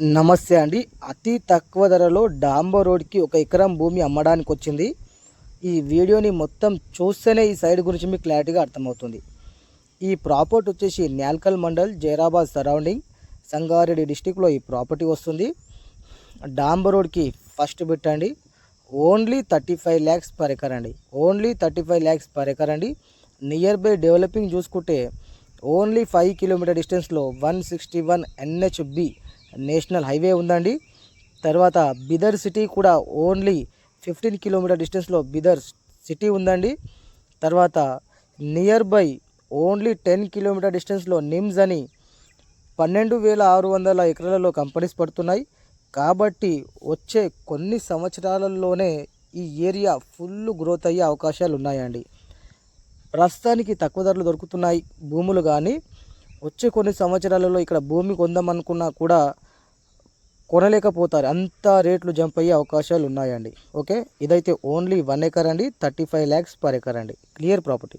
నమస్తే అండి. అతి తక్కువ ధరలో డాంబర్ రోడ్కి ఒక ఎకరం భూమి అమ్మడానికి వచ్చింది. ఈ వీడియోని మొత్తం చూస్తేనే ఈ సైడ్ గురించి మీకు క్లారిటీగా అర్థమవుతుంది. ఈ ప్రాపర్టీ వచ్చేసి న్యాల్కల్ మండల్ జైరాబాద్ సరౌండింగ్ సంగారెడ్డి డిస్టిక్లో ఈ ప్రాపర్టీ వస్తుంది. డాంబర్ రోడ్కి ఫస్ట్ పెట్టండి only thirty five lakhs per acre అండి. Only thirty five lakhs per acre అండి. నియర్ బై డెవలపింగ్ చూసుకుంటే ఓన్లీ ఫైవ్ కిలోమీటర్ డిస్టెన్స్లో one sixty one NHB national highway ఉందండి. తర్వాత బిదర్ సిటీ కూడా ఓన్లీ ఫిఫ్టీన్ కిలోమీటర్ డిస్టెన్స్లో బిదర్ సిటీ ఉందండి. తర్వాత near by only ten kilometer డిస్టెన్స్లో నిమ్స్ అని పన్నెండు వేల ఆరు వందల ఎకరాలలో కంపెనీస్ పడుతున్నాయి. కాబట్టి వచ్చే కొన్ని సంవత్సరాలలోనే ఈ ఏరియా ఫుల్ గ్రోత్ అయ్యే అవకాశాలు ఉన్నాయండి. ప్రస్తుతానికి తక్కువ ధరలు దొరుకుతున్నాయి భూములు కానీ వచ్చే కొన్ని సంవత్సరాలలో ఇక్కడ భూమి కొందామనుకున్నా కూడా కొనలేకపోతారు. అంత రేట్లు జంప్ అయ్యే అవకాశాలు ఉన్నాయండి ఓకే? ఇదైతే ఓన్లీ వన్ ఎకర్ అండి. Thirty five lakhs per acre అండి. Clear property.